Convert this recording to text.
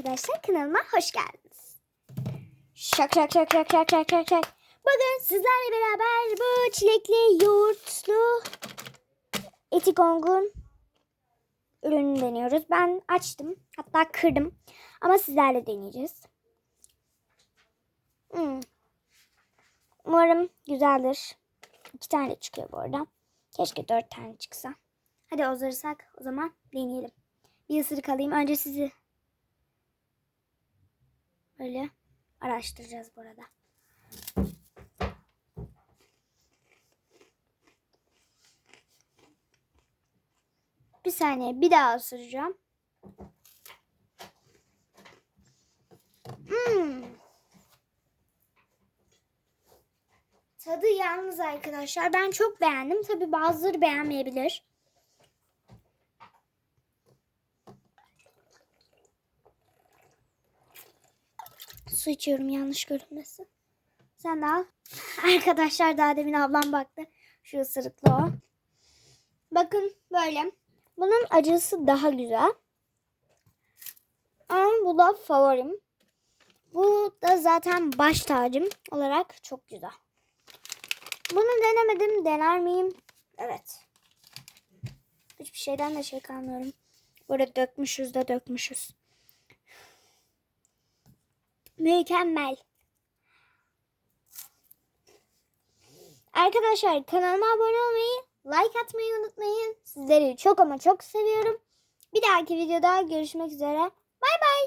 arkadaşlar kanalıma hoş geldiniz. Şak şak şak şak şak şak şak şak. Bugün sizlerle beraber bu çilekli yoğurtlu Etikong'un ürününü deniyoruz. Ben açtım hatta kırdım ama sizlerle deneyeceğiz. Hmm. Umarım güzeldir. İki tane çıkıyor bu arada. Keşke dört tane çıksa. Hadi hazırsak o zaman deneyelim. Bir ısırık alayım. Önce sizi böyle araştıracağız bu arada. Bir saniye bir daha ısıracağım. Hmm. Tadı yalnız arkadaşlar. Ben çok beğendim. Tabi bazıları beğenmeyebilir. Su içiyorum yanlış görünmesin. Sen al. Arkadaşlar daha demin ablam baktı. Şu ısırıklı o. Bakın böyle. Bunun acısı daha güzel. Ama bu da favorim. Bu da zaten baş tacım olarak çok güzel. Bunu denemedim. Dener miyim? Evet. Hiçbir şeyden de şey kalmıyorum. Burada dökmüşüz de dökmüşüz. Mükemmel. Arkadaşlar kanalıma abone olmayı, like atmayı unutmayın. Sizleri çok ama çok seviyorum. Bir dahaki videoda görüşmek üzere. Bay bay.